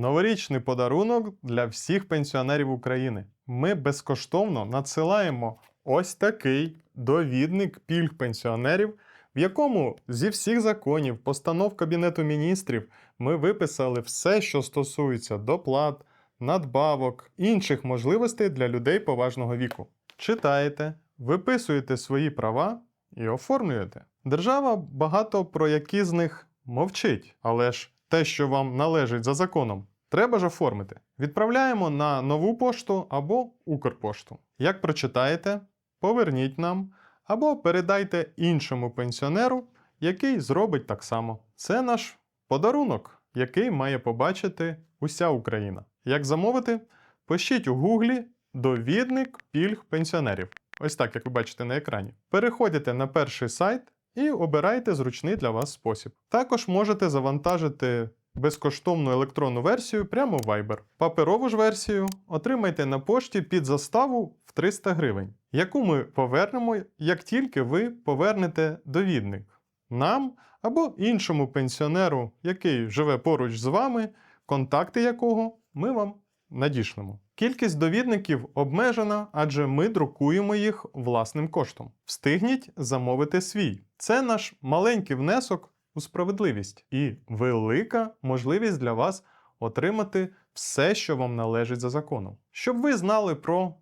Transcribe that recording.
Новорічний подарунок для всіх пенсіонерів України. Ми безкоштовно надсилаємо ось такий довідник пільг пенсіонерів, в якому зі всіх законів, постанов Кабінету міністрів ми виписали все, що стосується доплат, надбавок, інших можливостей для людей поважного віку. Читаєте, виписуєте свої права і оформлюєте. Держава багато про які з них мовчить, але ж те, що вам належить за законом, треба ж оформити. Відправляємо на нову пошту або Укрпошту. Як прочитаєте, поверніть нам або передайте іншому пенсіонеру, який зробить так само. Це наш подарунок, який має побачити уся Україна. Як замовити? Пишіть у гуглі довідник пільг пенсіонерів. Ось так, як ви бачите на екрані. Переходите на перший сайт і обирайте зручний для вас спосіб. Також можете завантажити безкоштовну електронну версію прямо в Viber. Паперову ж версію отримайте на пошті під заставу в 300 гривень, яку ми повернемо, як тільки ви повернете довідник нам або іншому пенсіонеру, який живе поруч з вами, контакти якого ми вам надішлемо. Кількість довідників обмежена, адже ми друкуємо їх власним коштом. Встигніть замовити свій. Це наш маленький внесок у справедливість і велика можливість для вас отримати все, що вам належить за законом. Щоб ви знали про